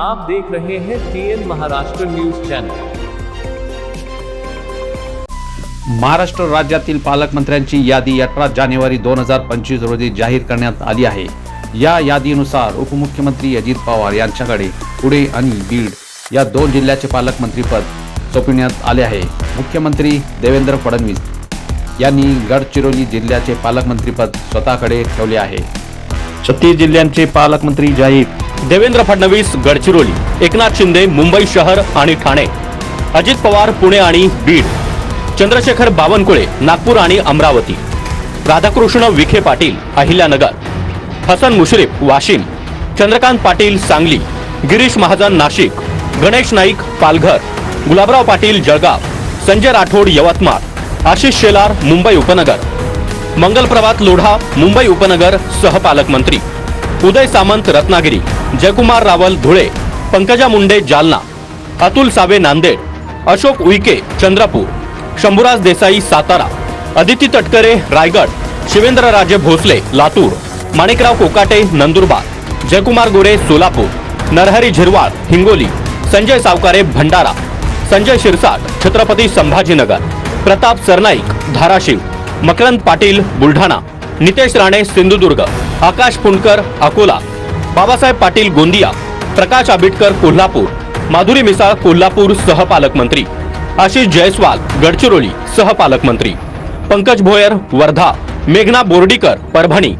आप देख रहे हैं TN Maharashtra news channel Maharashtra राज्यातील पालकमंत्र्यांची यादी अठरा जानेवारी दोन हजार पंचवीस रोजी जाहीर करण्यात आली आहे. या यादीनुसार उपमुख्यमंत्री अजित पवार यांच्याकडे पुणे आणि बीड या दोन जिल्ह्याचे पालकमंत्रीपद सोपविण्यात आले आहे. मुख्यमंत्री देवेंद्र फडणवीस यांनी गडचिरोली जिल्ह्याचे पालकमंत्रीपद स्वतःकडे ठेवले आहे. छत्तीस जिल्ह्यांचे पालकमंत्री जाहीर देवेंद्र फडणवीस गडचिरोली एकनाथ शिंदे मुंबई शहर आणि ठाणे. अजित पवार पुणे आणि बीड. चंद्रशेखर बावनकुळे नागपूर आणि अमरावती. राधाकृष्ण विखे पाटील अहिल्यानगर. हसन मुश्रीफ वाशिम. चंद्रकांत पाटील सांगली. गिरीश महाजन नाशिक. गणेश नाईक पालघर. गुलाबराव पाटील जळगाव. संजय राठोड यवतमाळ. आशिष शेलार मुंबई उपनगर. मंगल प्रभात लोढा मुंबई उपनगर सहपालकमंत्री. उदय सामंत रत्नागिरी. जयकुमार रावल धुळे. पंकजा मुंडे जालना. अतुल सावे नांदेड. अशोक उईके चंद्रपूर. शंभूराज देसाई सातारा. अदिती तटकरे रायगड. शिवेंद्रराजे भोसले लातूर. माणिकराव कोकाटे नंदुरबार. जयकुमार गोरे सोलापूर. नरहरी झिरवाळ हिंगोली. संजय सावकारे भंडारा. संजय शिरसाट छत्रपती संभाजीनगर. प्रताप सरनाईक धाराशिव. मकरंद पाटील बुलढाणा. नितेश राणे सिंधुदुर्ग आकाश पुणकर अकोला बाबासाहेब पाटील गोंदिया प्रकाश आबिटकर कोल्हापूर माधुरी मिसाळ कोल्हापूर सहपालकमंत्री आशिष जयस्वाल गडचिरोली सहपालकमंत्री पंकज भोयर वर्धा मेघना बोर्डीकर परभणी